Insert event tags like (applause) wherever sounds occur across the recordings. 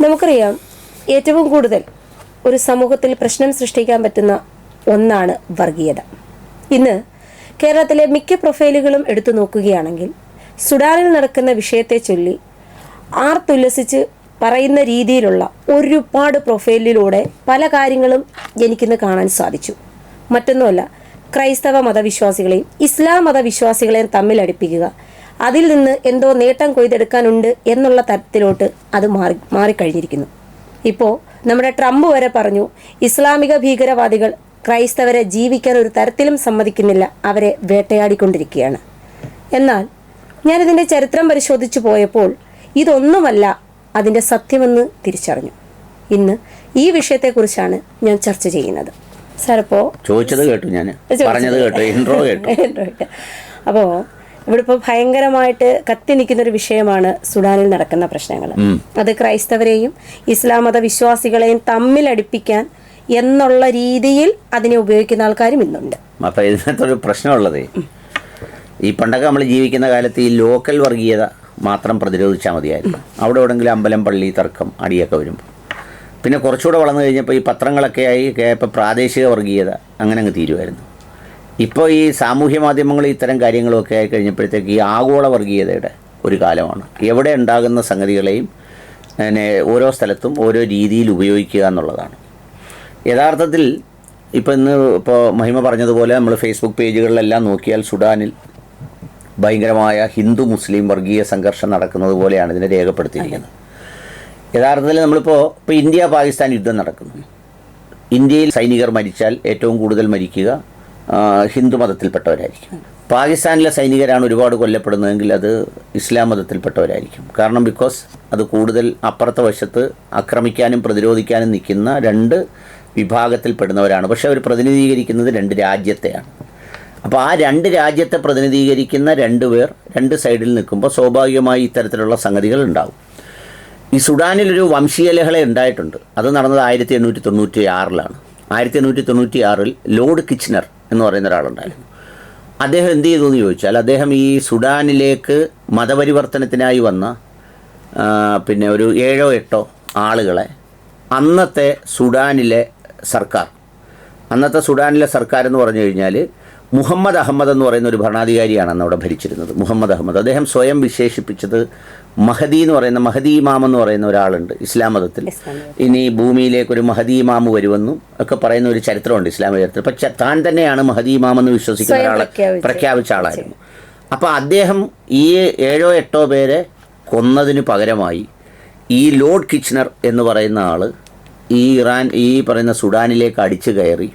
നമുക്കറിയാം ഏറ്റവും കൂടുതൽ ഒരു സമൂഹത്തിൽ പ്രശ്നം സൃഷ്ടിക്കാൻ പറ്റുന്ന ഒന്നാണ് വർഗീയത. ഇന്ന് കേരളത്തിലെ മിക്ക പ്രൊഫൈലുകളും എടുത്തു നോക്കുകയാണെങ്കിൽ സുഡാനിൽ നടക്കുന്ന വിഷയത്തെ ചൊല്ലി ആർത്തുല്ലസിച്ച് പറയുന്ന രീതിയിലുള്ള ഒരുപാട് പ്രൊഫൈലിലൂടെ പല കാര്യങ്ങളും എനിക്കിന്ന് കാണാൻ സാധിച്ചു. മറ്റൊന്നുമല്ല ക്രൈസ്തവ മതവിശ്വാസികളെയും ഇസ്ലാം മതവിശ്വാസികളെയും തമ്മിൽ അടുപ്പിക്കുക അതിൽ നിന്ന് എന്തോ നേട്ടം കൊയ്തെടുക്കാനുണ്ട് എന്നുള്ള തരത്തിലോട്ട് അത് മാറി മാറിക്കഴിഞ്ഞിരിക്കുന്നു. ഇപ്പോൾ നമ്മുടെ ട്രംപ് വരെ പറഞ്ഞു ഇസ്ലാമിക ഭീകരവാദികൾ ക്രൈസ്തവരെ ജീവിക്കാൻ ഒരു തരത്തിലും സമ്മതിക്കുന്നില്ല അവരെ വേട്ടയാടിക്കൊണ്ടിരിക്കുകയാണ്. എന്നാൽ ഞാനിതിന്റെ ചരിത്രം പരിശോധിച്ചു പോയപ്പോൾ ഇതൊന്നുമല്ല അതിന്റെ സത്യമെന്ന് തിരിച്ചറിഞ്ഞു. ഇന്ന് ഈ വിഷയത്തെക്കുറിച്ചാണ് ഞാൻ ചർച്ച ചെയ്യുന്നത്. സാർ ഇപ്പോൾ ചോദിച്ചത് കേട്ടു ഞാൻ പറഞ്ഞത് കേട്ടു ഇൻട്രോ കേട്ടു. (laughs) അപ്പോൾ ഇവിടെ ഇപ്പോൾ ഭയങ്കരമായിട്ട് കത്തി നിൽക്കുന്ന ഒരു വിഷയമാണ് സുഡാനിൽ നടക്കുന്ന പ്രശ്നങ്ങൾ. അത് ക്രൈസ്തവരെയും ഇസ്ലാം മത വിശ്വാസികളെയും തമ്മിൽ അടുപ്പിക്കാൻ എന്നുള്ള രീതിയിൽ അതിനെ ഉപയോഗിക്കുന്ന ആൾക്കാരും ഇന്നുണ്ട്. അപ്പം ഇതിനകത്തൊരു പ്രശ്നമുള്ളത്. ഈ പണ്ടൊക്കെ നമ്മൾ ജീവിക്കുന്ന കാലത്ത് ഈ ലോക്കൽ വർഗീയത മാത്രം പ്രതിരോധിച്ചാൽ മതിയായിരുന്നു. അവിടെ എവിടെങ്കിലും അമ്പലം പള്ളി തർക്കം അടിയൊക്കെ വരുമ്പോൾ പിന്നെ കുറച്ചുകൂടെ വളർന്നു കഴിഞ്ഞപ്പോൾ ഈ പത്രങ്ങളൊക്കെ ആയി ഇപ്പോൾ പ്രാദേശിക വർഗീയത അങ്ങനെ അങ്ങ് തീരുമായിരുന്നു. ഇപ്പോൾ ഈ സാമൂഹ്യ മാധ്യമങ്ങൾ ഇത്തരം കാര്യങ്ങളൊക്കെ ആയി കഴിഞ്ഞപ്പോഴത്തേക്ക് ഈ ആഗോള വർഗീയതയുടെ ഒരു കാലമാണ്. എവിടെ ഉണ്ടാകുന്ന സംഗതികളെയും പിന്നെ ഓരോ സ്ഥലത്തും ഓരോ രീതിയിൽ ഉപയോഗിക്കുക എന്നുള്ളതാണ്. യഥാർത്ഥത്തിൽ ഇപ്പോൾ ഇന്ന് ഇപ്പോൾ മഹിമ പറഞ്ഞതുപോലെ നമ്മൾ ഫേസ്ബുക്ക് പേജുകളിലെല്ലാം നോക്കിയാൽ സുഡാനിൽ ഭയങ്കരമായ ഹിന്ദു മുസ്ലിം വർഗീയ സംഘർഷം നടക്കുന്നത് പോലെയാണ് ഇതിനെ രേഖപ്പെടുത്തിയിരിക്കുന്നത്. യഥാർത്ഥത്തിൽ നമ്മളിപ്പോൾ ഇപ്പോൾ ഇന്ത്യ പാകിസ്ഥാൻ യുദ്ധം നടക്കുന്നു. ഇന്ത്യയിൽ സൈനികർ മരിച്ചാൽ ഏറ്റവും കൂടുതൽ മരിക്കുക ഹിന്ദു മതത്തിൽപ്പെട്ടവരായിരിക്കും. പാകിസ്ഥാനിലെ സൈനികരാണ് ഒരുപാട് കൊല്ലപ്പെടുന്നതെങ്കിൽ അത് ഇസ്ലാം മതത്തിൽപ്പെട്ടവരായിരിക്കും. കാരണം ബിക്കോസ് അത് കൂടുതൽ അപ്പുറത്തെ വശത്ത് ആക്രമിക്കാനും പ്രതിരോധിക്കാനും നിൽക്കുന്ന രണ്ട് വിഭാഗത്തിൽപ്പെടുന്നവരാണ്. പക്ഷെ അവർ പ്രതിനിധീകരിക്കുന്നത് രണ്ട് രാജ്യത്തെയാണ്. അപ്പോൾ ആ രണ്ട് രാജ്യത്തെ പ്രതിനിധീകരിക്കുന്ന രണ്ട് പേർ രണ്ട് സൈഡിൽ നിൽക്കുമ്പോൾ സ്വാഭാവികമായി ഇത്തരത്തിലുള്ള സംഗതികൾ ഉണ്ടാവും. ഈ സുഡാനിലൊരു വംശീയ ലഹള ഉണ്ടായിട്ടുണ്ട്. അത് നടന്നത് ആയിരത്തി എണ്ണൂറ്റി തൊണ്ണൂറ്റി ആറിലാണ് ആയിരത്തി എണ്ണൂറ്റി തൊണ്ണൂറ്റി ആറിൽ ലോർഡ് കിച്ചനർ എന്ന് പറയുന്ന ഒരാളുണ്ടായിരുന്നു. അദ്ദേഹം എന്ത് ചെയ്തു എന്ന് ചോദിച്ചാൽ അദ്ദേഹം ഈ സുഡാനിലേക്ക് മതപരിവർത്തനത്തിനായി വന്ന പിന്നെ ഒരു ഏഴോ എട്ടോ ആളുകളെ അന്നത്തെ സുഡാനിലെ സർക്കാർ അന്നത്തെ സുഡാനിലെ സർക്കാർ എന്ന് പറഞ്ഞു കഴിഞ്ഞാൽ മുഹമ്മദ് അഹമ്മദ് എന്ന് പറയുന്ന ഒരു ഭരണാധികാരിയാണ് അന്ന് അവിടെ ഭരിച്ചിരുന്നത്. മുഹമ്മദ് അഹമ്മദ്. അദ്ദേഹം സ്വയം വിശേഷിപ്പിച്ചത് മഹദി എന്ന് പറയുന്ന മഹദി ഇമാം എന്ന് പറയുന്ന ഒരാളുണ്ട് ഇസ്ലാം മതത്തിൽ. ഇനി ഭൂമിയിലേക്ക് ഒരു മഹദി ഇമാം വരുമെന്നും ഒക്കെ പറയുന്ന ഒരു ചരിത്രമുണ്ട് ഇസ്ലാമിക ചരിത്രം പക്ഷെ താൻ തന്നെയാണ് മഹദി ഇമാം എന്ന് വിശ്വസിക്കുന്ന ഒരാളെ പ്രഖ്യാപിച്ച ആളായിരുന്നു. അപ്പോൾ അദ്ദേഹം ഈ ഏഴോ എട്ടോ പേരെ കൊന്നതിന് പകരമായി ഈ ലോർഡ് കിച്ചണർ എന്ന് പറയുന്ന ആൾ ഈ ഇറാൻ ഈ പറയുന്ന സുഡാനിലേക്ക് അടിച്ചു കയറി.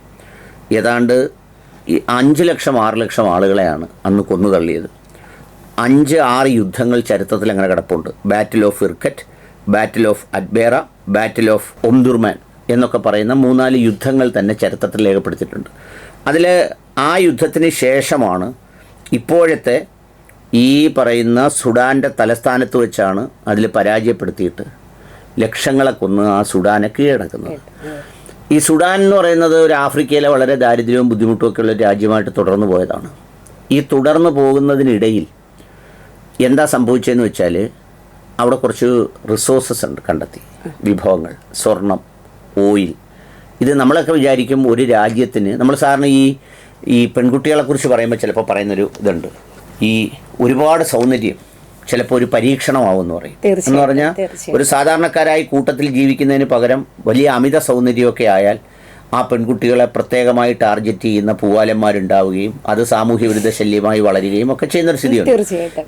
ഏതാണ്ട് ഈ അഞ്ച് ലക്ഷം ആറ് ലക്ഷം ആളുകളെയാണ് അന്ന് കൊന്നു തള്ളിയത് അഞ്ച് ആറ് യുദ്ധങ്ങൾ ചരിത്രത്തിൽ അങ്ങനെ കിടപ്പുണ്ട്. Battle of ഇർക്കറ്റ് battle of Atbara battle of Omdurman എന്നൊക്കെ പറയുന്ന മൂന്നാൽ യുദ്ധങ്ങൾ തന്നെ ചരിത്രത്തിൽ രേഖപ്പെടുത്തിയിട്ടുണ്ട്. അതിൽ ആ യുദ്ധത്തിന് ശേഷമാണ് ഇപ്പോഴത്തെ ഈ പറയുന്ന സുഡാന്റെ തലസ്ഥാനത്ത് വെച്ചാണ് അതിൽ പരാജയപ്പെടുത്തിയിട്ട് ലക്ഷങ്ങളെ കൊന്ന് ആ സുഡാനെ കീഴടക്കുന്നത്. ഈ സുഡാൻ എന്ന് പറയുന്നത് ഒരു ആഫ്രിക്കയിലെ വളരെ ദാരിദ്ര്യവും ബുദ്ധിമുട്ടും ഉള്ള രാജ്യമായിട്ട് തുടർന്നു പോയതാണ്. ഈ തുടർന്ന് പോകുന്നതിനിടയിൽ എന്താ സംഭവിച്ചതെന്ന് വെച്ചാൽ അവിടെ കുറച്ച് റിസോഴ്സസ് ഉണ്ട് കണ്ടെത്തി. വിഭവങ്ങൾ സ്വർണം ഓയിൽ ഇത് നമ്മളൊക്കെ വിചാരിക്കും ഒരു രാജ്യത്തിന് നമ്മൾ സാറിന് ഈ ഈ പെൺകുട്ടികളെക്കുറിച്ച് പറയുമ്പോൾ ചിലപ്പോൾ പറയുന്നൊരു ഇതുണ്ട്. ഈ ഒരുപാട് സൗന്ദര്യം. ചിലപ്പോൾ ഒരു പരീക്ഷണമാവുമെന്ന് പറയും. എന്ന് പറഞ്ഞാൽ. ഒരു സാധാരണക്കാരായി കൂട്ടത്തിൽ ജീവിക്കുന്നതിന് പകരം വലിയ അമിത സൗന്ദര്യമൊക്കെ ആയാൽ ആ പെൺകുട്ടികളെ പ്രത്യേകമായി ടാർഗറ്റ് ചെയ്യുന്ന പൂവാലന്മാരുണ്ടാവുകയും അത് സാമൂഹ്യ വിരുദ്ധ ശല്യമായി വളരുകയും ഒക്കെ ചെയ്യുന്ന ഒരു സ്ഥിതിയുണ്ട്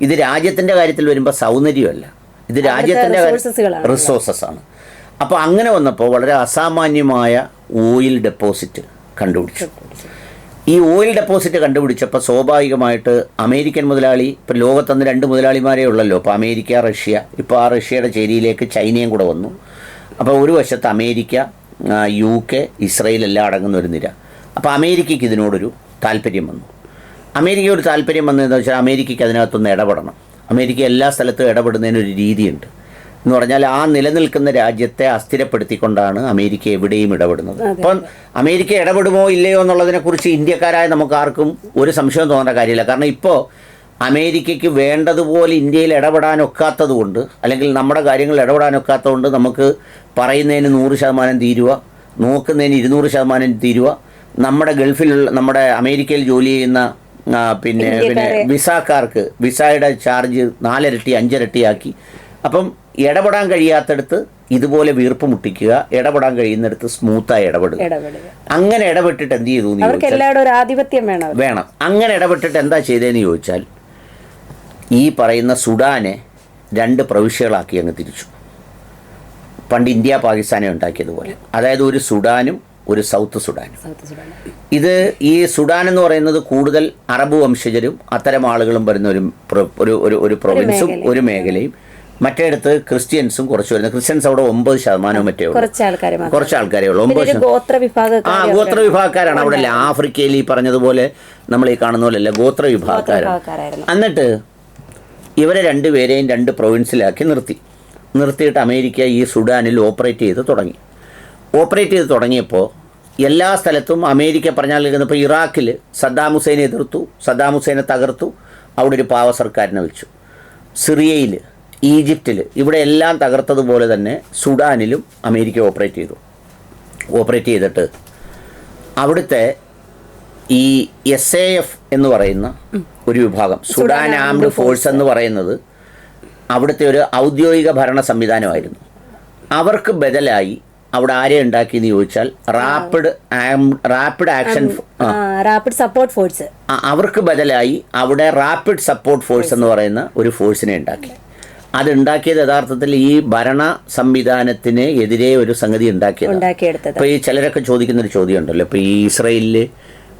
ഇത് രാജ്യത്തിന്റെ കാര്യത്തിൽ വരുമ്പോൾ സൗന്ദര്യമല്ല. ഇത് രാജ്യത്തിന്റെ റിസോഴ്സസ് ആണ്. അപ്പോൾ അങ്ങനെ വന്നപ്പോൾ വളരെ അസാമാന്യമായ ഓയിൽ ഡെപ്പോസിറ്റ് കണ്ടുപിടിച്ചു. ഈ ഓയിൽ ഡെപ്പോസിറ്റ് കണ്ടുപിടിച്ചപ്പോൾ സ്വാഭാവികമായിട്ട് അമേരിക്കൻ മുതലാളി ഇപ്പോൾ ലോകത്തന്ന് രണ്ട് മുതലാളിമാരേ ഉള്ളല്ലോ. ഇപ്പോൾ അമേരിക്ക റഷ്യ. ഇപ്പോൾ ആ റഷ്യയുടെ ചേരിയിലേക്ക് ചൈനയും കൂടെ വന്നു. അപ്പോൾ ഒരു വശത്ത് അമേരിക്ക യു കെ ഇസ്രയേൽ എല്ലാം അടങ്ങുന്ന ഒരു നിര. അപ്പോൾ അമേരിക്കയ്ക്ക് ഇതിനോടൊരു താല്പര്യം വന്നു. അമേരിക്ക ഒരു താല്പര്യം വന്നതെന്ന് വെച്ചാൽ അമേരിക്കയ്ക്ക് അതിനകത്തൊന്ന് ഇടപെടണം. അമേരിക്ക എല്ലാ സ്ഥലത്തും ഇടപെടുന്നതിനൊരു രീതിയുണ്ട്. എന്ന് പറഞ്ഞാൽ ആ നിലനിൽക്കുന്ന രാജ്യത്തെ അസ്ഥിരപ്പെടുത്തിക്കൊണ്ടാണ് അമേരിക്ക എവിടെയും ഇടപെടുന്നത്. അപ്പം അമേരിക്ക ഇടപെടുമോ ഇല്ലയോ എന്നുള്ളതിനെക്കുറിച്ച് ഇന്ത്യക്കാരായ നമുക്ക് ആർക്കും ഒരു സംശയം തോന്നേണ്ട കാര്യമില്ല. കാരണം ഇപ്പോൾ അമേരിക്കയ്ക്ക് വേണ്ടതുപോലെ ഇന്ത്യയിൽ ഇടപെടാനൊക്കാത്തത് കൊണ്ട് അല്ലെങ്കിൽ നമ്മുടെ കാര്യങ്ങൾ ഇടപെടാനൊക്കാത്തത് കൊണ്ട് നമുക്ക് പറയുന്നതിന് നൂറ് ശതമാനം തീരുവ നോക്കുന്നതിന് ഇരുന്നൂറ് ശതമാനം തീരുവ നമ്മുടെ ഗൾഫിലുള്ള നമ്മുടെ അമേരിക്കയിൽ ജോലി ചെയ്യുന്ന പിന്നെ പിന്നെ വിസാക്കാർക്ക് വിസയുടെ ചാർജ് നാലിരട്ടി അഞ്ചിരട്ടിയാക്കി. അപ്പം ഇടപെടാൻ കഴിയാത്തടത്ത് ഇതുപോലെ വീർപ്പ് മുട്ടിക്കുക ഇടപെടാൻ കഴിയുന്നിടത്ത് സ്മൂത്തായി ഇടപെടുക. അങ്ങനെ ഇടപെട്ടിട്ട് എന്ത് ചെയ്തു എല്ലാവരും ആധിപത്യം വേണം വേണം. അങ്ങനെ ഇടപെട്ടിട്ട് എന്താ ചെയ്തതെന്ന് ചോദിച്ചാൽ ഈ പറയുന്ന സുഡാനെ രണ്ട് പ്രവിശ്യകളാക്കി അങ്ങ് തിരിച്ചു. പണ്ട് ഇന്ത്യ പാകിസ്ഥാനെ ഉണ്ടാക്കിയതുപോലെ. അതായത് ഒരു സുഡാനും ഒരു സൗത്ത് സുഡാനും. ഇത് ഈ സുഡാൻ എന്ന് പറയുന്നത് കൂടുതൽ അറബ് വംശജരും അത്തരം ആളുകളും വരുന്ന ഒരു ഒരു ഒരു പ്രൊവിൻസും ഒരു മേഖലയും. മറ്റേടത്ത് ക്രിസ്ത്യൻസും കുറച്ച് വരുന്നത് ക്രിസ്ത്യൻസ് അവിടെ ഒമ്പത് ശതമാനവും മറ്റേ ഉള്ളൂ. കുറച്ച് ആൾക്കാരെ മാത്രം കുറച്ച് ആൾക്കാരേ ഉള്ളൂ. ഒമ്പത് ഗോത്ര വിഭാഗം ആ ഗോത്ര വിഭാഗക്കാരാണ് അവിടെ അല്ലേ ആഫ്രിക്കയിൽ ഈ പറഞ്ഞതുപോലെ നമ്മൾ ഈ കാണുന്ന പോലെ അല്ലേ? ഗോത്ര വിഭാഗക്കാരാണ്. എന്നിട്ട് ഇവരെ രണ്ടുപേരെയും രണ്ട് പ്രൊവിൻസിലാക്കി നിർത്തി. നിർത്തിയിട്ട് അമേരിക്ക ഈ സുഡാനിൽ ഓപ്പറേറ്റ് ചെയ്ത് തുടങ്ങി. ഓപ്പറേറ്റ് ചെയ്ത് തുടങ്ങിയപ്പോൾ എല്ലാ സ്ഥലത്തും അമേരിക്ക പറഞ്ഞാൽ ഇപ്പോൾ ഇറാഖിൽ സദ്ദാം ഹുസൈനെ എതിർത്തു സദ്ദാം ഹുസൈനെ തകർത്തു അവിടെ ഒരു പാവ സർക്കാരിനെ വെച്ചു. സിറിയയിൽ ഈജിപ്തിൽ ഇവിടെ എല്ലാം തകർത്തതുപോലെ തന്നെ സുഡാനിലും അമേരിക്ക ഓപ്പറേറ്റ് ചെയ്തു. ഓപ്പറേറ്റ് ചെയ്തിട്ട് അവിടുത്തെ ഈ എസ് എ എഫ് എന്ന് പറയുന്ന ഒരു വിഭാഗം സുഡാൻ ആംഡ് ഫോഴ്സ് എന്ന് പറയുന്നത് അവിടുത്തെ ഒരു ഔദ്യോഗിക ഭരണ സംവിധാനമായിരുന്നു. അവർക്ക് ബദലായി അവിടെ ആരെ ഉണ്ടാക്കി എന്ന് ചോദിച്ചാൽ rapid rapid action rapid support force അവർക്ക് ബദലായി അവിടെ റാപ്പിഡ് സപ്പോർട്ട് ഫോഴ്സ് എന്ന് പറയുന്ന ഒരു ഫോഴ്സിനെ ഉണ്ടാക്കി. അത് ഉണ്ടാക്കിയത് യഥാർത്ഥത്തിൽ ഈ ഭരണ സംവിധാനത്തിന് എതിരെ ഒരു സംഗതി ഉണ്ടാക്കിയത് ഇപ്പൊ ഈ ചിലരൊക്കെ ചോദിക്കുന്ന ഒരു ചോദ്യം ഉണ്ടല്ലോ ഇപ്പൊ ഈ ഇസ്രയേലിൽ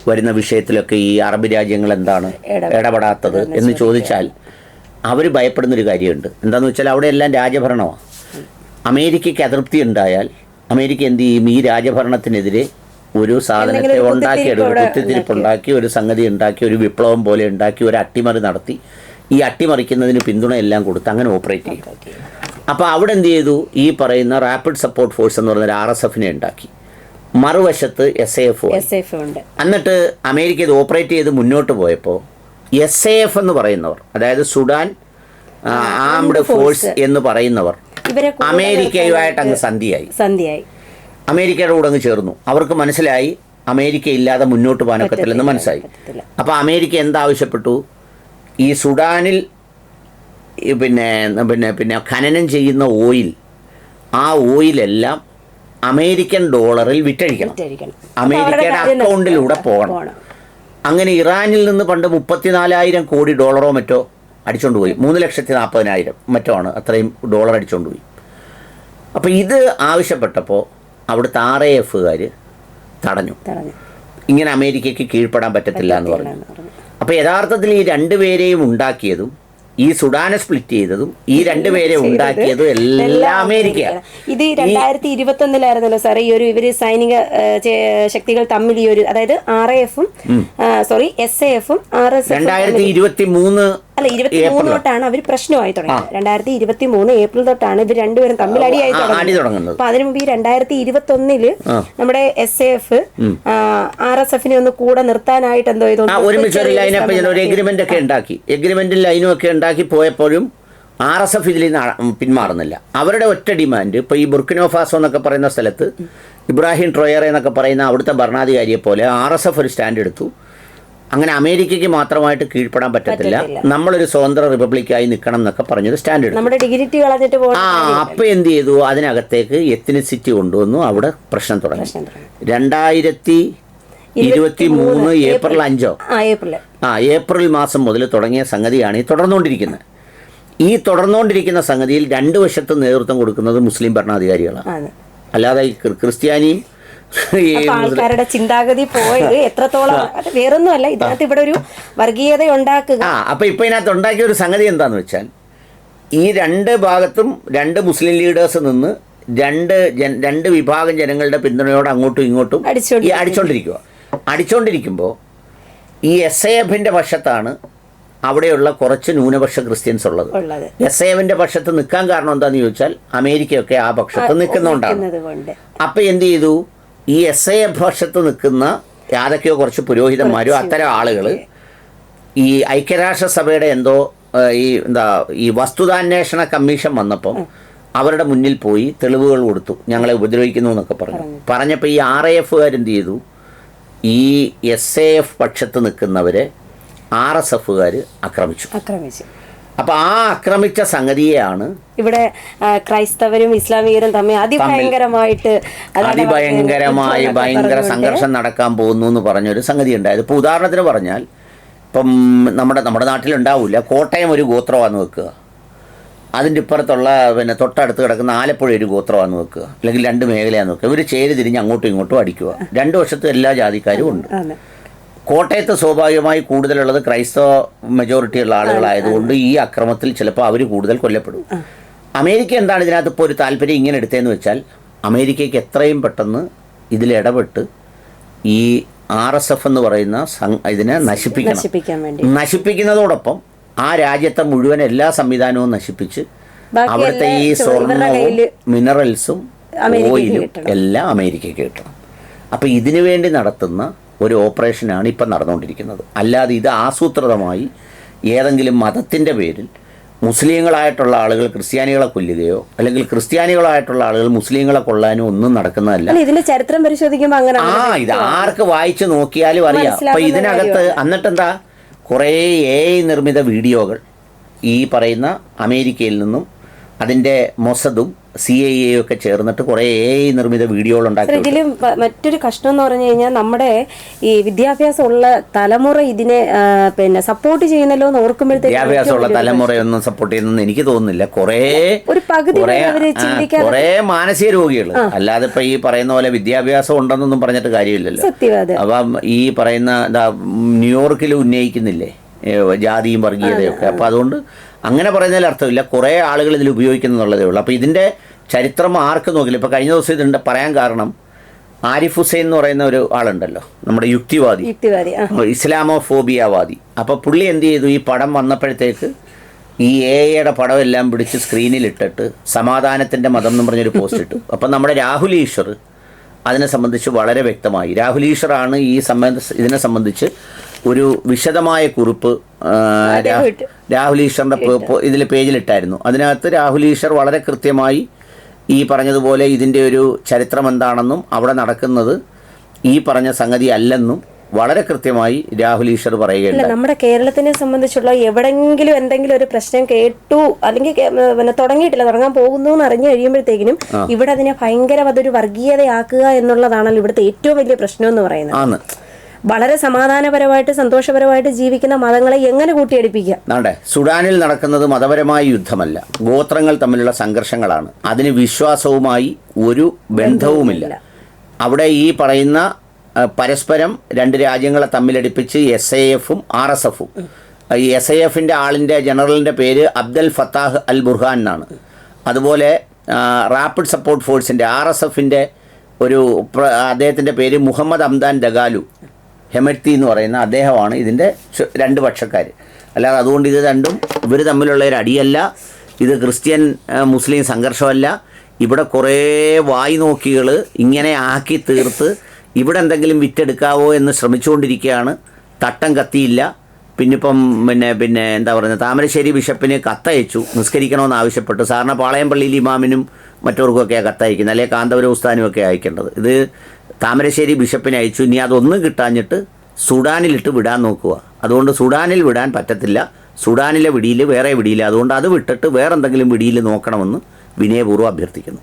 വരുന്ന വിഷയത്തിലൊക്കെ ഈ അറബ് രാജ്യങ്ങൾ എന്താണ് ഇടപെടാത്തത് എന്ന് ചോദിച്ചാൽ അവർ ഭയപ്പെടുന്ന ഒരു കാര്യമുണ്ട്. എന്താന്ന് വെച്ചാൽ അവിടെ എല്ലാം രാജഭരണമാണ് അമേരിക്കയ്ക്ക് അതൃപ്തി ഉണ്ടായാൽ അമേരിക്ക എന്ത് ചെയ്യും? ഈ രാജഭരണത്തിനെതിരെ ഒരു സാധനത്തെ ഉണ്ടാക്കിയെടുക്കും കുത്തിത്തിരിപ്പ് ഉണ്ടാക്കി ഒരു സംഗതി ഉണ്ടാക്കി ഒരു വിപ്ലവം പോലെ ഉണ്ടാക്കി ഒരു അട്ടിമറി നടത്തി ഈ അട്ടിമറിക്കുന്നതിന് പിന്തുണ എല്ലാം കൊടുത്ത് അങ്ങനെ ഓപ്പറേറ്റ് ചെയ്യും. അപ്പോൾ അവിടെ എന്ത് ചെയ്തു? ഈ പറയുന്ന റാപ്പിഡ് സപ്പോർട്ട് ഫോഴ്സ് എന്ന് പറയുന്ന ആർ എസ് എഫിനെ ഉണ്ടാക്കി. മറുവശത്ത് S A F S F ഉണ്ട്. എന്നിട്ട് അമേരിക്ക ഇത് ഓപ്പറേറ്റ് ചെയ്ത് മുന്നോട്ട് പോയപ്പോൾ എസ് എ എഫ് എന്ന് പറയുന്നവർ അതായത് സുഡാൻ ആംഡ് ഫോഴ്സ് എന്ന് പറയുന്നവർ അമേരിക്കയുമായിട്ട് അങ്ങ് സന്ധിയായി. സന്ധിയായി. അമേരിക്കയുടെ കൂടെ അങ്ങ് ചേർന്നു. അവർക്ക് മനസ്സിലായി അമേരിക്ക ഇല്ലാതെ മുന്നോട്ട് പോകാനൊക്കത്തില്ലെന്ന് മനസ്സിലായി. അപ്പോൾ അമേരിക്ക എന്താവശ്യപ്പെട്ടു? ഈ സുഡാനിൽ പിന്നെ പിന്നെ പിന്നെ ഖനനം ചെയ്യുന്ന ഓയിൽ ആ ഓയിലെല്ലാം അമേരിക്കൻ ഡോളറിൽ വിറ്റഴിക്കണം. അമേരിക്കയുടെ അക്കൗണ്ടിലൂടെ പോകണം. അങ്ങനെ ഇറാനിൽ നിന്ന് പണ്ട് മുപ്പത്തിനാലായിരം കോടി ഡോളറോ മറ്റോ അടിച്ചോണ്ട് പോയി. മൂന്ന് ലക്ഷത്തി നാൽപ്പതിനായിരം മറ്റോ ആണ്. അത്രയും ഡോളർ അടിച്ചോണ്ട് പോയി. അപ്പോൾ ഇത് ആവശ്യപ്പെട്ടപ്പോൾ അവിടുത്തെ ആർ എ എഫുകാർ തടഞ്ഞു. ഇങ്ങനെ അമേരിക്കയ്ക്ക് കീഴ്പ്പെടാൻ പറ്റത്തില്ല എന്ന് പറഞ്ഞു. അപ്പോൾ യഥാർത്ഥത്തിൽ ഈ രണ്ടുപേരെയും ഉണ്ടാക്കിയതും ഈ സുഡാനെ സ്പ്ലിറ്റ് ചെയ്തതും ഈ രണ്ടുപേരെ ഉണ്ടാക്കിയതും എല്ലാം അമേരിക്ക. ഇത് രണ്ടായിരത്തി ഇരുപത്തി ഒന്നിലായിരുന്നല്ലോ സാറേ ഈ ഒരു ഇവർ സൈനിക ശക്തികൾ തമ്മിൽ ഈ ഒരു അതായത് ആർ എ എഫും സോറി എസ് എ എഫും ആർ എസ് രണ്ടായിരത്തി ഇരുപത്തി മൂന്ന് അല്ല ഇരുപത്തി മൂന്ന് തൊട്ടാണ് അവർ പ്രശ്നമായി തുടങ്ങിയത്. രണ്ടായിരത്തി ഇരുപത്തി മൂന്ന് ഏപ്രിൽ തൊട്ടാണ് ഇവർ രണ്ടുപേരും തമ്മിൽ അടിയായി തുടങ്ങുന്നത്. അപ്പൊ അതിനു മുമ്പ് ഈ രണ്ടായിരത്തി ഇരുപത്തി ഒന്നിൽ നമ്മുടെ എസ് എഫ് ആർ എസ് എഫിനെ ഒന്ന് കൂടെ നിർത്താനായിട്ട് എന്തോ ഒരു എഗ്രിമെന്റ് ഒക്കെ ഉണ്ടാക്കി. എഗ്രിമെന്റും ലൈനും ഒക്കെ ഉണ്ടാക്കി പോയപ്പോഴും ആർ എസ് എഫ് ഇതിൽ നിന്ന് പിന്മാറുന്നില്ല. അവരുടെ ഒറ്റ ഡിമാൻഡ് ഇപ്പോൾ ഈ ബുർക്കിനോഫാസോ എന്നൊക്കെ പറയുന്ന സ്ഥലത്ത് ഇബ്രാഹിം ട്രോയറെ എന്നൊക്കെ പറയുന്ന അവിടുത്തെ ഭരണാധികാരിയെ പോലെ ആർ എസ് എഫ് ഒരു സ്റ്റാൻഡ് എടുത്തു. അങ്ങനെ അമേരിക്കയ്ക്ക് മാത്രമായിട്ട് കീഴ്പ്പെടാൻ പറ്റത്തില്ല. നമ്മളൊരു സ്വതന്ത്ര റിപ്പബ്ലിക്കായി നിൽക്കണം എന്നൊക്കെ പറഞ്ഞൊരു സ്റ്റാൻഡേർഡ് നമ്മുടെ ഡിഗ്നിറ്റി കളഞ്ഞിട്ട് ആ അപ്പം എന്ത് ചെയ്തു? അതിനകത്തേക്ക് എത്തിനിസിറ്റി കൊണ്ടുവന്നു. അവിടെ പ്രശ്നം തുടങ്ങി. രണ്ടായിരത്തി ഇരുപത്തി മൂന്ന് ഏപ്രിൽ. അഞ്ചോ? ആ ഏപ്രിൽ മാസം മുതൽ തുടങ്ങിയ സംഗതിയാണ് ഈ തുടർന്നുകൊണ്ടിരിക്കുന്നത്. ഈ തുടർന്നുകൊണ്ടിരിക്കുന്ന സംഗതിയിൽ രണ്ട് വശത്തും നേതൃത്വം കൊടുക്കുന്നത് മുസ്ലിം ഭരണാധികാരികളാണ്. അല്ലാതെ ഈ ആൾക്കാരുടെ ചിന്താഗതി പോയത് എത്രത്തോളം അത് വേറൊന്നുമല്ല. ഇതിനകത്ത് ഇവിടെ ഒരു വർഗീയത ഉണ്ടാക്കുക. ആ അപ്പൊ ഇപ്പൊ ഇതിനകത്ത് ഉണ്ടാക്കിയ ഒരു സംഗതി എന്താന്ന് വെച്ചാൽ ഈ രണ്ട് ഭാഗത്തും രണ്ട് മുസ്ലിം ലീഡേഴ്സ് നിന്ന് രണ്ട് രണ്ട് വിഭാഗം ജനങ്ങളുടെ പിന്തുണയോട് അങ്ങോട്ടും ഇങ്ങോട്ടും ഈ. അടിച്ചോണ്ടിരിക്കുക. അടിച്ചോണ്ടിരിക്കുമ്പോൾ ഈ എസ് ഐ എഫിന്റെ പക്ഷത്താണ് അവിടെയുള്ള കുറച്ച് ന്യൂനപക്ഷ ക്രിസ്ത്യൻസ് ഉള്ളത്. എസ് ഐ എഫിന്റെ പക്ഷത്ത് നിൽക്കാൻ കാരണം എന്താണെന്ന് ചോദിച്ചാൽ അമേരിക്കയൊക്കെ ആ പക്ഷത്ത് നിൽക്കുന്നതുകൊണ്ടാണ് അപ്പൊ എന്ത് ചെയ്തു? ഈ എസ് ഐ പക്ഷത്ത് നിൽക്കുന്ന യാതൊക്കെയോ കുറച്ച് പുരോഹിതന്മാരും അത്തരം ആളുകൾ ഈ ഐക്യരാഷ്ട്രസഭയുടെ എന്തോ ഈ എന്താ ഈ വസ്തുതാന്വേഷണ കമ്മീഷൻ വന്നപ്പോൾ അവരുടെ മുന്നിൽ പോയി തെളിവുകൾ കൊടുത്തു. ഞങ്ങളെ ഉപദ്രവിക്കുന്നു എന്നൊക്കെ പറഞ്ഞു. പറഞ്ഞപ്പോൾ ഈ ആർ ഐ എഫുകാരെന്ത് ചെയ്തു? ഈ എസ് എ എഫ് പക്ഷത്ത് നിൽക്കുന്നവരെ ആർ എസ് എഫുകാർ ആക്രമിച്ചു. ആക്രമിച്ചു. അപ്പോൾ ആ ആക്രമിച്ച സംഗതിയെയാണ് ഇവിടെ ക്രൈസ്തവരും ഇസ്ലാമികരും തമ്മിൽ അതിഭയങ്കരമായിട്ട് അതിഭയങ്കരമായി ഭയങ്കര സംഘർഷം നടക്കാൻ പോകുന്നു എന്ന് പറഞ്ഞൊരു സംഗതി ഉണ്ടായത് ഇപ്പോൾ ഉദാഹരണത്തിന് പറഞ്ഞാൽ ഇപ്പം നമ്മുടെ നമ്മുടെ നാട്ടിലുണ്ടാവില്ല കോട്ടയം ഒരു ഗോത്രമാണെന്ന് വെക്കുക. അതിന്റെ ഇപ്പുറത്തുള്ള പിന്നെ തൊട്ടടുത്ത് കിടക്കുന്ന ആലപ്പുഴ ഒരു ഗോത്രമാണെന്ന് വെക്കുക. അല്ലെങ്കിൽ രണ്ട് മേഖലയാണെന്ന് വെക്കുക. ഇവർ ചേരി തിരിഞ്ഞ് അങ്ങോട്ടും ഇങ്ങോട്ടും അടിക്കുക. രണ്ട് വശത്തും എല്ലാ ജാതിക്കാരും ഉണ്ട്. കോട്ടയത്ത് സ്വാഭാവികമായി കൂടുതലുള്ളത് ക്രൈസ്തവ മെജോറിറ്റി ഉള്ള ആളുകളായതുകൊണ്ട് ഈ അക്രമത്തിൽ ചിലപ്പോൾ അവർ കൂടുതൽ കൊല്ലപ്പെടും. അമേരിക്ക എന്താണ് ഇതിനകത്ത് ഇപ്പോൾ ഒരു താല്പര്യം ഇങ്ങനെ എടുത്തതെന്ന് വെച്ചാൽ അമേരിക്കയ്ക്ക് എത്രയും പെട്ടെന്ന് ഇതിൽ ഇടപെട്ട് ഈ ആർ എസ് എഫ് എന്ന് പറയുന്ന സം- ഇതിനെ നശിപ്പിക്കണം. നശിപ്പിക്കുന്നതോടൊപ്പം ആ രാജ്യത്തെ മുഴുവൻ എല്ലാ സംവിധാനവും നശിപ്പിച്ച് അവിടുത്തെ ഈ സ്വർണവും സ്വർണവും മിനറൽസും ഓയിലും എല്ലാം അമേരിക്കയ്ക്ക് കിട്ടണം. അപ്പോൾ ഇതിനു വേണ്ടി നടത്തുന്ന ഒരു ഓപ്പറേഷനാണ് ഇപ്പം നടന്നുകൊണ്ടിരിക്കുന്നത്. അല്ലാതെ ഇത് ആസൂത്രിതമായി ഏതെങ്കിലും മതത്തിന്റെ പേരിൽ മുസ്ലിങ്ങളായിട്ടുള്ള ആളുകൾ ക്രിസ്ത്യാനികളെ കൊല്ലുകയോ അല്ലെങ്കിൽ ക്രിസ്ത്യാനികളായിട്ടുള്ള ആളുകൾ മുസ്ലിങ്ങളെ കൊള്ളാനോ ഒന്നും നടക്കുന്നതല്ല. ഇതിന്റെ ചരിത്രം പരിശോധിക്കുമ്പോൾ അങ്ങനെ ആ ഇത് ആർക്ക് വായിച്ചു നോക്കിയാലും അറിയാം. അപ്പൊ ഇതിനകത്ത് എന്നിട്ടെന്താ കുറേ എ നിർമ്മിത വീഡിയോകൾ ഈ പറയുന്ന അമേരിക്കയിൽ നിന്നും അതിന്റെ മൊസദും സി ഐ എ ഒക്കെ ചേർന്നിട്ട് കുറേ നിർമ്മിത വീഡിയോകൾ ഉണ്ടാക്കി മറ്റൊരു കഷ്ടം എന്ന് പറഞ്ഞു കഴിഞ്ഞാൽ നമ്മുടെ ഈ വിദ്യാഭ്യാസം ഉള്ള തലമുറ ഇതിനെ പിന്നെ സപ്പോർട്ട് ചെയ്യുന്നല്ലോ എന്ന് ഓർക്കുമ്പോഴത്തേക്ക് വിദ്യാഭ്യാസമുള്ള തലമുറയൊന്നും സപ്പോർട്ട് ചെയ്യുന്നെന്ന് എനിക്ക് തോന്നുന്നില്ല. കുറേ ഒരു പകുതി കുറേ മാനസിക രോഗികൾ. അല്ലാതെ ഇപ്പൊ ഈ പറയുന്ന പോലെ വിദ്യാഭ്യാസം ഉണ്ടെന്നൊന്നും പറഞ്ഞിട്ട് കാര്യമില്ലല്ലോ. സത്യവാദം. അപ്പം ഈ പറയുന്ന ന്യൂയോർക്കിൽ ഉന്നയിക്കുന്നില്ലേ? ജാതിയും വർഗീയതയും ഒക്കെ അപ്പോൾ അതുകൊണ്ട് അങ്ങനെ പറയുന്നതിൽ അർത്ഥമില്ല. കുറേ ആളുകൾ ഇതിൽ ഉപയോഗിക്കുന്നുള്ളതേ ഉള്ളൂ. അപ്പോൾ ഇതിന്റെ ചരിത്രം ആർക്ക് നോക്കില്ല. ഇപ്പോൾ കഴിഞ്ഞ ദിവസം ഇതുണ്ട് പറയാൻ കാരണം ആരിഫ് ഹുസൈൻ എന്ന് പറയുന്ന ഒരു ആളുണ്ടല്ലോ. നമ്മുടെ യുക്തിവാദി. യുക്തിവാദി ഫോബിയവാദി അപ്പോൾ പുള്ളി എന്ത് ചെയ്തു? ഈ പടം വന്നപ്പോഴത്തേക്ക് ഈ എ ഐയുടെ പടം എല്ലാം പിടിച്ച് സ്ക്രീനിലിട്ടിട്ട് സമാധാനത്തിന്റെ മതം എന്ന് പറഞ്ഞൊരു പോസ്റ്റ് ഇട്ടു. അപ്പം നമ്മുടെ രാഹുൽ ഈശ്വർ അതിനെ സംബന്ധിച്ച് വളരെ വ്യക്തമായി. രാഹുൽ ഈശ്വറാണ് ഈ സംബന്ധ ഇതിനെ സംബന്ധിച്ച് ഒരു വിശദമായ കുറിപ്പ്. രാഹുൽ ഈശ്വറിന്റെ ഇതിൽ പേജിലിട്ടായിരുന്നു. അതിനകത്ത് രാഹുൽ ഈശ്വർ വളരെ കൃത്യമായി ഈ പറഞ്ഞതുപോലെ ഇതിന്റെ ഒരു ചരിത്രം എന്താണെന്നും അവിടെ നടക്കുന്നത് ഈ പറഞ്ഞ സംഗതി അല്ലെന്നും വളരെ കൃത്യമായി രാഹുൽ ഈശ്വർ പറയുകയാണ് നമ്മുടെ കേരളത്തിനെ സംബന്ധിച്ചുള്ള എവിടെങ്കിലും എന്തെങ്കിലും ഒരു പ്രശ്നം കേട്ടു അല്ലെങ്കിൽ പിന്നെ തുടങ്ങിയിട്ടില്ല തുടങ്ങാൻ പോകുന്നു എന്ന് അറിഞ്ഞു കഴിയുമ്പോഴത്തേക്കിനും ഇവിടെ അതിനെ ഭയങ്കര അതൊരു വർഗീയതയാക്കുക എന്നുള്ളതാണല്ലോ ഇവിടുത്തെ ഏറ്റവും വലിയ പ്രശ്നം എന്ന് പറയുന്നത്. ആണ്. വളരെ സമാധാനപരമായിട്ട് സന്തോഷപരമായിട്ട് ജീവിക്കുന്ന മതങ്ങളെ എങ്ങനെ കൂട്ടിയടിപ്പിക്കാം സുഡാനിൽ നടക്കുന്നത് മതപരമായ യുദ്ധമല്ല. ഗോത്രങ്ങൾ തമ്മിലുള്ള സംഘർഷങ്ങളാണ്. അതിന് വിശ്വാസവുമായി ഒരു ബന്ധവുമില്ല. അവിടെ ഈ പറയുന്ന പരസ്പരം രണ്ട് രാജ്യങ്ങളെ തമ്മിലടിപ്പിച്ച് എസ് ഐ എഫും ആർ എസ് എഫും ഈ എസ് ഐ എഫിന്റെ ആളിന്റെ ജനറലിന്റെ പേര് അബ്ദൽ ഫത്താഹ് അൽ ബുർഹാൻ എന്നാണ്. അതുപോലെ റാപ്പിഡ് സപ്പോർട്ട് ഫോഴ്സിന്റെ ആർ എസ് എഫിന്റെ ഒരു അദ്ദേഹത്തിന്റെ പേര് മുഹമ്മദ് അംദാൻ ദഗാലു. ഹെമറ്റി എന്ന് പറയുന്ന അദ്ദേഹമാണ് ഇതിന്റെ രണ്ട് പക്ഷക്കാർ അല്ലാതെ അതുകൊണ്ട് ഇത് രണ്ടും ഇവർ തമ്മിലുള്ള ഒരു അടിയല്ല. ഇത് ക്രിസ്ത്യൻ മുസ്ലിം സംഘർഷമല്ല. ഇവിടെ കുറേ വായി നോക്കികൾ ഇങ്ങനെ ആക്കി തീർത്ത് ഇവിടെ എന്തെങ്കിലും വിറ്റെടുക്കാവോ എന്ന് ശ്രമിച്ചുകൊണ്ടിരിക്കുകയാണ്. തട്ടം കത്തിയില്ല. പിന്നിപ്പം പിന്നെ പിന്നെ എന്താ പറയുന്നത്? താമരശ്ശേരി ബിഷപ്പിന് കത്തയച്ചു. നിസ്കരിക്കണമെന്ന് ആവശ്യപ്പെട്ടു. സാറിന് പാളയം പള്ളിയിൽ ഇമാമിനും മറ്റവർക്കൊക്കെയാണ് കത്തയക്കുന്നത്. അല്ലെങ്കിൽ കാന്തപുര ഉസ്താനും ഒക്കെ അയക്കേണ്ടത്. ഇത് താമരശ്ശേരി ബിഷപ്പിനെ അയച്ചു. ഇനി അതൊന്നും കിട്ടാഞ്ഞിട്ട് സുഡാനിലിട്ട് വിടാൻ നോക്കുക. അതുകൊണ്ട് സുഡാനിൽ വിടാൻ പറ്റത്തില്ല. സുഡാനിലെ വിടിയിൽ വേറെ വിടിയില്ല അതുകൊണ്ട് അത് വിട്ടിട്ട് വേറെന്തെങ്കിലും വിടിയിൽ നോക്കണമെന്ന് വിനയപൂർവം അഭ്യർത്ഥിക്കുന്നു.